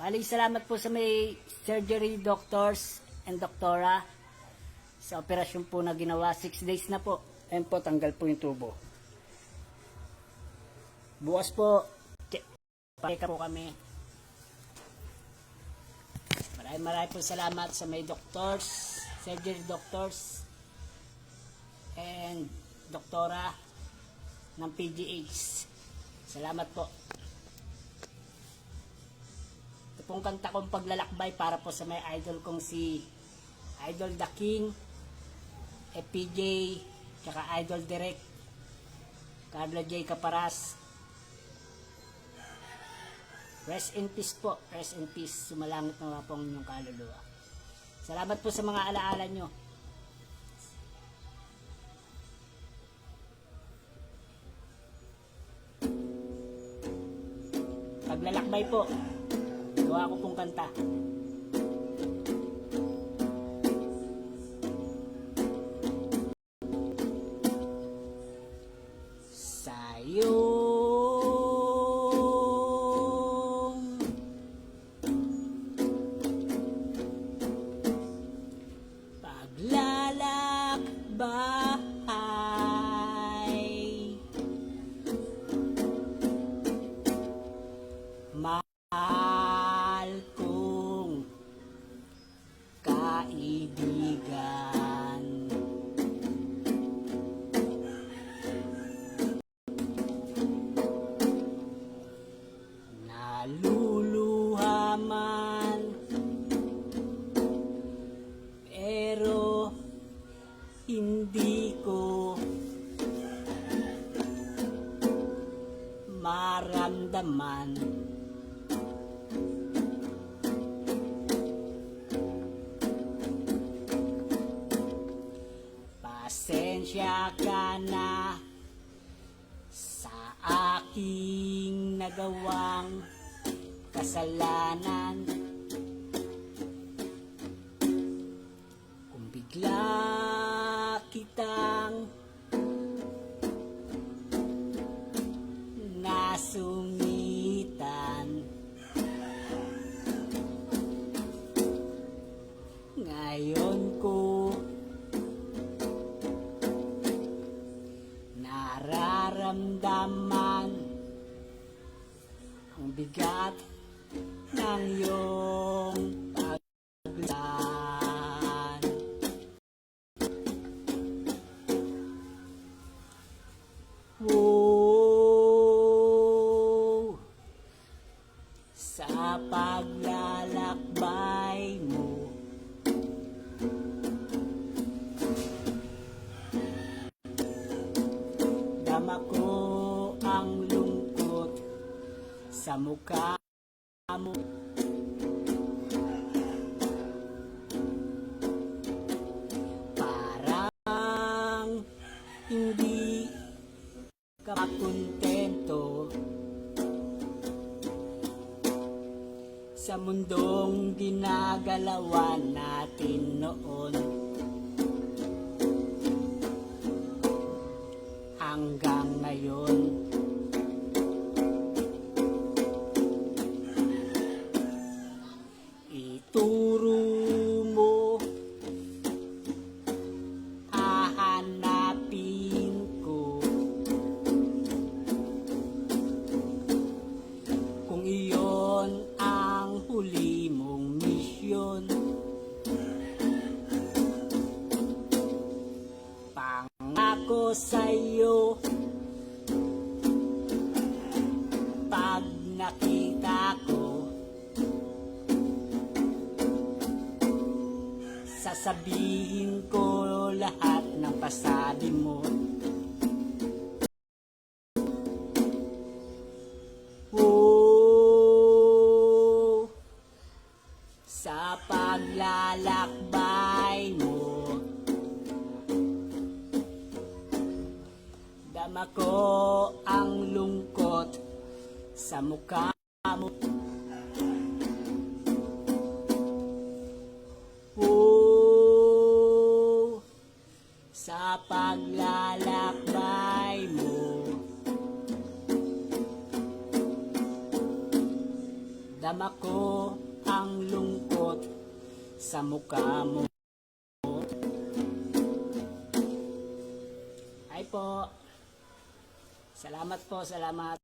Bali, salamat po sa may surgery doctors and doktora sa operasyon po na ginawa. Six days na po. Ayan po, tanggal po yung tubo. Bukas po, pakika po kami. Maraming maraming po salamat sa may doctors, surgery doctors, and doktora ng PGH. Salamat po. Pong kanta kong paglalakbay para po sa may idol kong si Idol The King, FPJ, tsaka Idol Direct, Carlo J. Caparas. Rest in peace po, rest in peace. Sumalangit na po ang inyong kaluluwa. Salamat po sa mga alaala nyo. Paglalakbay po, gawa ko pong kanta. Sayong paglalakbay kaibigan. Naluluha man pero hindi ko maramdaman Ka na sa aking nagawang kasalanan. Kung bigla kitang nasungitan nararamdaman ang bigat ng iyong paglan. Oh, sa paglalakbay Dama ko ang lungkot sa mukha mo. Parang hindi ka kontento sa mundong ginagalawan natin noon. Pangako sa'yo. Pag nakita ko Sasabihin ko lahat ng pasabi mo Dama ko ang lungkot sa mukha mo. Oh, sa paglalakbay mo. Dama ang lungkot sa mukha mo. Ay po. Salamat po, salamat.